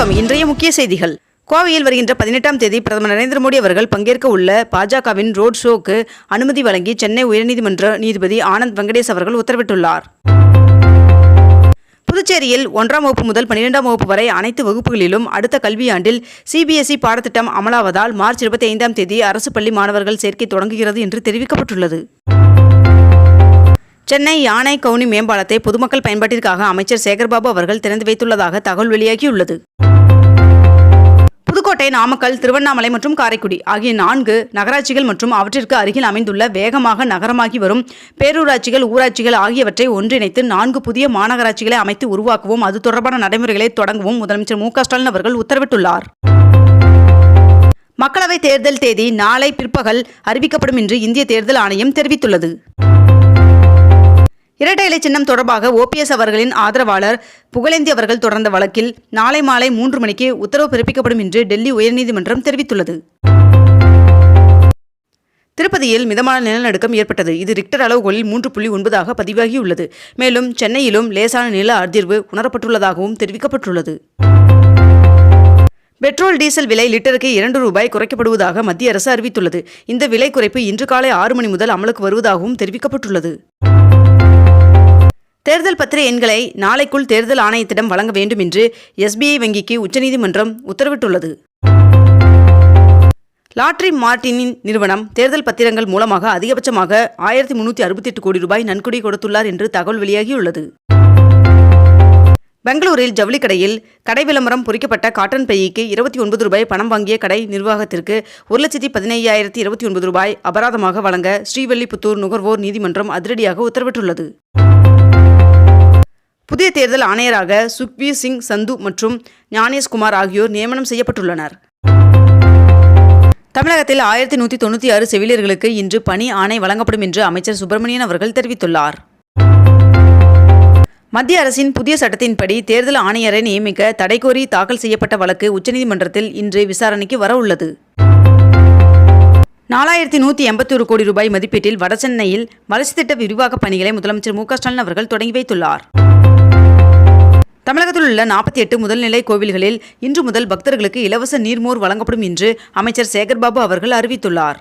வணக்கம். இன்றைய முக்கிய செய்திகள். கோவையில் வருகின்ற பதினெட்டாம் தேதி பிரதமர் நரேந்திர மோடி அவர்கள் பங்கேற்க உள்ள பாஜகவின் ரோட் ஷோக்கு அனுமதி வழங்கி சென்னை உயர்நீதிமன்ற நீதிபதி ஆனந்த் வெங்கடேஷ் அவர்கள் உத்தரவிட்டுள்ளார். புதுச்சேரியில் ஒன்றாம் வகுப்பு முதல் பன்னிரெண்டாம் வகுப்பு வரை அனைத்து வகுப்புகளிலும் அடுத்த கல்வியாண்டில் சிபிஎஸ்இ பாடத்திட்டம் அமலாவதால் மார்ச் இருபத்தி ஐந்தாம் தேதி அரசு பள்ளி மாணவர்கள் சேர்க்கை தொடங்குகிறது என்று தெரிவிக்கப்பட்டுள்ளது. சென்னை யானை கவுனி மேம்பாலத்தை பொதுமக்கள் பயன்பாட்டிற்காக அமைச்சர் சேகர்பாபு அவர்கள் திறந்து வைத்துள்ளதாக தகவல் வெளியாகியுள்ளது. புதுக்கோட்டை நாமக்கல் திருவண்ணாமலை மற்றும் காரைக்குடி ஆகிய நான்கு நகராட்சிகள் மற்றும் அவற்றிற்கு அருகில் அமைந்துள்ள வேகமாக நகரமாகி வரும் பேரூராட்சிகள் ஊராட்சிகள் ஆகியவற்றை ஒன்றிணைத்து நான்கு புதிய மாநகராட்சிகளை அமைத்து உருவாக்கவும். அது தொடர்பான நடைமுறைகளை தொடங்கவும். முதலமைச்சர் மு ஸ்டாலின் அவர்கள் உத்தரவிட்டுள்ளார். மக்களவைத் தேர்தல் தேதி நாளை பிற்பகல் அறிவிக்கப்படும் என்று இந்திய தேர்தல் ஆணையம் தெரிவித்துள்ளது. இரட்டை இலை சின்னம் தொடர்பாக ஓபிஎஸ் அவர்களின் ஆதரவாளர் புகழேந்தி அவர்கள் தொடர்ந்த வழக்கில் நாளை மாலை மூன்று மணிக்கு உத்தரவு பிறப்பிக்கப்படும் என்று டெல்லி உயர்நீதிமன்றம் தெரிவித்துள்ளது. திருப்பதியில் மிதமான நிலநடுக்கம் ஏற்பட்டது. இது ரிக்டர் அளவுகளில் மூன்று புள்ளி ஒன்பதாக பதிவாகியுள்ளது. மேலும் சென்னையிலும் லேசான நில அதிர்வு உணரப்பட்டுள்ளதாகவும் தெரிவிக்கப்பட்டுள்ளது. பெட்ரோல் டீசல் விலை லிட்டருக்கு இரண்டு ரூபாய் குறைக்கப்படுவதாக மத்திய அரசு அறிவித்துள்ளது. இந்த விலை குறைப்பு இன்று காலை ஆறு மணி முதல் அமலுக்கு வருவதாகவும் தெரிவிக்கப்பட்டுள்ளது. தேர்தல் பத்திர எண்களை நாளைக்குள் தேர்தல் ஆணையத்திடம் வழங்க வேண்டும் என்று எஸ்பிஐ வங்கிக்கு உச்சநீதிமன்றம் உத்தரவிட்டுள்ளது. லாட்ரி மார்டினின் நிறுவனம் தேர்தல் பத்திரங்கள் மூலமாக அதிகபட்சமாக ஆயிரத்தி முன்னூற்றி அறுபத்தெட்டு கோடி ரூபாய் நன்கொடை கொடுத்துள்ளார் என்று தகவல் வெளியாகியுள்ளது. பெங்களூரில் ஜவுளி கடையில் கடை விளம்பரம் பொறிக்கப்பட்ட காட்டன் பையிக்கு இருபத்தி ஒன்பது ரூபாய் பணம் வாங்கிய கடை நிர்வாகத்திற்கு ஒரு லட்சத்தி பதினையாயிரத்தி இருபத்தி ஒன்பது ரூபாய் அபராதமாக வழங்க ஸ்ரீவல்லிபுத்தூர் நுகர்வோர் நீதிமன்றம் அதிரடியாக உத்தரவிட்டுள்ளது. புதிய தேர்தல் ஆணையராக சுக்பீர் சிங் சந்து மற்றும் ஞானேஷ்குமார் ஆகியோர் நியமனம் செய்யப்பட்டுள்ளனர். தமிழகத்தில் ஆயிரத்தி நூற்றி தொண்ணூற்றி ஆறு செவிலியர்களுக்கு இன்று பணி ஆணை வழங்கப்படும் என்று அமைச்சர் சுப்பிரமணியன் அவர்கள் தெரிவித்துள்ளார். மத்திய அரசின் புதிய சட்டத்தின்படி தேர்தல் ஆணையரை நியமிக்க தடை கோரி தாக்கல் செய்யப்பட்ட வழக்கு உச்சநீதிமன்றத்தில் இன்று விசாரணைக்கு வர உள்ளது. நாலாயிரத்தி நூற்றி எண்பத்தி ஒரு கோடி ரூபாய் மதிப்பீட்டில் வடசென்னையில் வளர்ச்சி திட்ட விரிவாக்கப் பணிகளை முதலமைச்சர் மு க ஸ்டாலின் அவர்கள் தொடங்கி வைத்துள்ளார். தமிழகத்தில் உள்ள நாற்பத்தி எட்டு முதல்நிலை கோவில்களில் இன்று முதல் பக்தர்களுக்கு இலவச நீர்மோர் வழங்கப்படும் என்று அமைச்சர் சேகர்பாபு அவர்கள் அறிவித்துள்ளார்.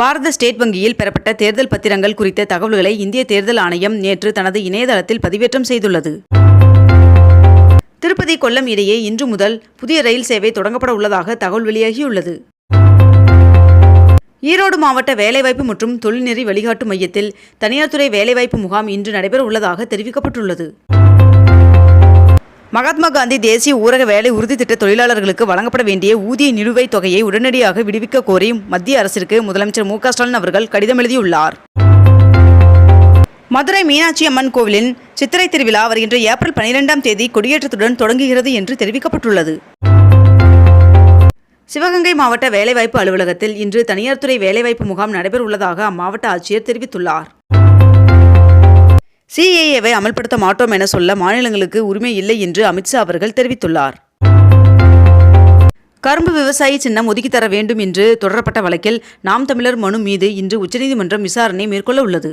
பாரத ஸ்டேட் வங்கியில் பெறப்பட்ட தேர்தல் பத்திரங்கள் குறித்த தகவல்களை இந்திய தேர்தல் ஆணையம் நேற்று தனது இணையதளத்தில் பதிவேற்றம் செய்துள்ளது. திருப்பதி கொல்லம் இடையே இன்று முதல் புதிய ரயில் சேவை தொடங்கப்பட உள்ளதாக தகவல் வெளியாகியுள்ளது. ஈரோடு மாவட்ட வேலைவாய்ப்பு மற்றும் தொழில்நெறி வழிகாட்டு மையத்தில் தனியார் துறை வேலைவாய்ப்பு முகாம் இன்று நடைபெற உள்ளதாக தெரிவிக்கப்பட்டுள்ளது. மகாத்மா காந்தி தேசிய ஊரக வேலை உறுதி திட்ட தொழிலாளர்களுக்கு வழங்கப்பட வேண்டிய ஊதிய நிலுவைத் தொகையை உடனடியாக விடுவிக்க கோரி மத்திய அரசிற்கு முதலமைச்சர் மு ஸ்டாலின் அவர்கள் கடிதம் எழுதியுள்ளார். மதுரை மீனாட்சி அம்மன் கோவிலின் சித்திரை திருவிழா வருகின்ற ஏப்ரல் பனிரெண்டாம் தேதி கொடியேற்றத்துடன் தொடங்குகிறது என்று தெரிவிக்கப்பட்டுள்ளது. சிவகங்கை மாவட்ட வேலைவாய்ப்பு அலுவலகத்தில் இன்று தனியார் துறை வேலைவாய்ப்பு முகாம் நடைபெறவுள்ளதாக அம்மாவட்ட ஆட்சியர் தெரிவித்துள்ளார். சிஏஏவை அமல்படுத்த மாட்டோம் என சொல்ல மாநிலங்களுக்கு உரிமை இல்லை என்று அமித்ஷா அவர்கள் தெரிவித்துள்ளார். கரும்பு விவசாயி சின்னம் ஒதுக்கி தர வேண்டும் என்று தொடரப்பட்ட வழக்கில் நாம் தமிழர் மனு மீது இன்று உச்சநீதிமன்றம் விசாரணை மேற்கொள்ள உள்ளது.